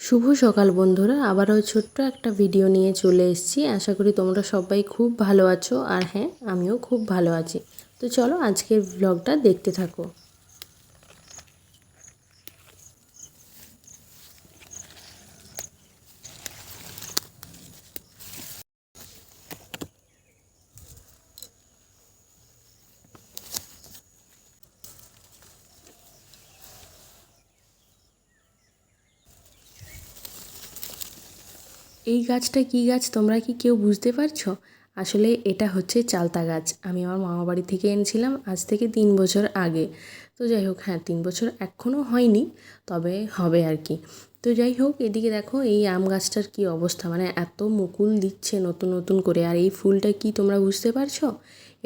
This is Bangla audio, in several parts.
শুভ সকাল বন্ধুরা, আবারও ছোট্ট একটা ভিডিও নিয়ে চলে এসেছি। আশা করি তোমরা সবাই খুব ভালো আছো। আর হ্যাঁ আমিও খুব ভালো আছি। তো চলো আজকের ব্লগটা দেখতে থাকো। এই গাছটা কি গাছ তোমরা কি কেউ বুঝতে পারছ? আসলে এটা হচ্ছে চালতা গাছ। আমি আমার মামা বাড়ি থেকে এনেছিলাম আজ থেকে তিন বছর আগে। তো যাই হোক হ্যাঁ তিন বছর এখনও হয়নি, তবে হবে আর কি। তো যাই হোক, এদিকে দেখো এই আম গাছটার কী অবস্থা। মানে এত মুকুল দিচ্ছে নতুন নতুন করে। আর এই ফুলটা কি তোমরা বুঝতে পারছ?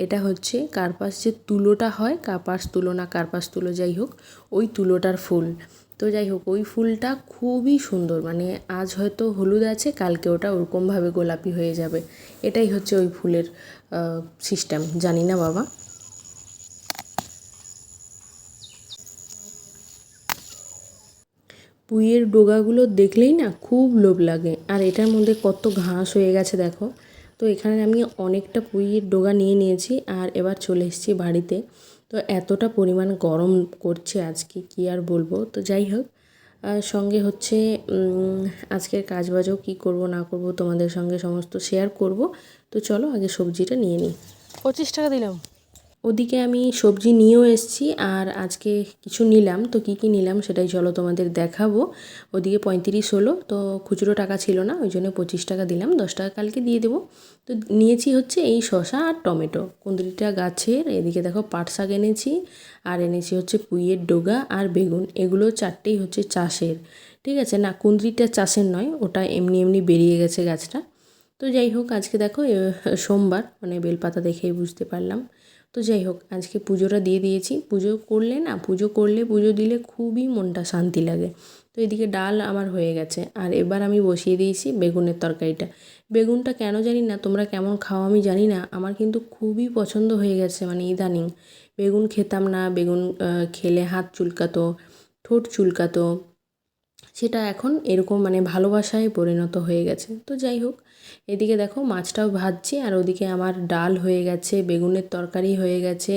এটা হচ্ছে কার্পাস যে তুলোটা হয়, কার্পাস তুলো না কার্পাস তুলো, যাই হোক, ওই তুলোটার ফুল। তো যাই হোক, ওই ফুলটা খুবই সুন্দর। মানে আজ হয়তো হলুদ আছে, কালকে ওটা ওরকমভাবে গোলাপি হয়ে যাবে। এটাই হচ্ছে ওই ফুলের সিস্টেম জানি না বাবা। পুঁইয়ের ডোগাগুলো দেখলেই না খুব লোভ লাগে। আর এটার মধ্যে কত ঘাস হয়ে গেছে দেখো। তো এখানে আমি অনেকটা পুঁইয়ের ডোগা নিয়ে নিয়েছি আর এবার চলে এসেছি বাড়িতে। তো এতটা পরিমাণ গরম করছে আজকে, কি আর বলব? তো যাই হোক সঙ্গে হচ্ছে আজকের কাজবাজও কি করব, না করব তোমাদের সঙ্গে সমস্ত শেয়ার করব। তো চলো আগে সবজিটা নিয়ে নিই। পঁচিশ টাকা দিলাম। ওদিকে আমি সবজি নিয়েও এসেছি আর আজকে কিছু নিলাম। তো কী কী নিলাম সেটাই চলো তোমাদের দেখাবো। ওদিকে পঁয়ত্রিশ হলো, তো খুচরো টাকা ছিল না, ওই জন্য পঁচিশ টাকা দিলাম, দশ টাকা কালকে দিয়ে দেবো। তো নিয়েছি হচ্ছে এই শশা আর টমেটো। কুঁদরিটা গাছের, এদিকে দেখো পাট শাক এনেছি, আর এনেছি হচ্ছে পুইয়ের ডোগা আর বেগুন। এগুলো চারটেই হচ্ছে চাষের, ঠিক আছে? না, কুঁদরিটা চাষের নয়, ওটা এমনি এমনি বেরিয়ে গেছে গাছটা। তো যাই হোক, আজকে দেখো সোমবার মানে বেলপাতা দেখেই বুঝতে পারলাম। তো যাই হোক, আজকে পুজোটা দিয়ে দিয়েছি। পুজো করলে না, পুজো করলে পুজো দিলে খুবই মনটা শান্তি লাগে। তো এদিকে ডাল আমার হয়ে গেছে। আর এবার আমি বসিয়ে দিয়েছি বেগুনের তরকারিটা। বেগুনটা কেন জানি না, তোমরা কেমন খাও আমি জানি না। আমার কিন্তু খুবই পছন্দ হয়ে গেছে মানে ইদানিং। বেগুন খেতাম না, বেগুন খেলে হাত চুলকাতো, ঠোঁট চুলকাতো। সেটা এখন এরকম মানে ভালোবাসায় পরিণত হয়ে গেছে। তো যাই হোক, এদিকে দেখো মাছটাও ভাজছি আর ওদিকে আমার ডাল হয়ে গেছে, বেগুনের তরকারি হয়ে গেছে,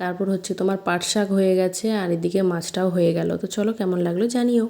তারপর হচ্ছে তোমার পাট শাক হয়ে গেছে আর এদিকে মাছটাও হয়ে গেল। তো চলো কেমন লাগল জানিও।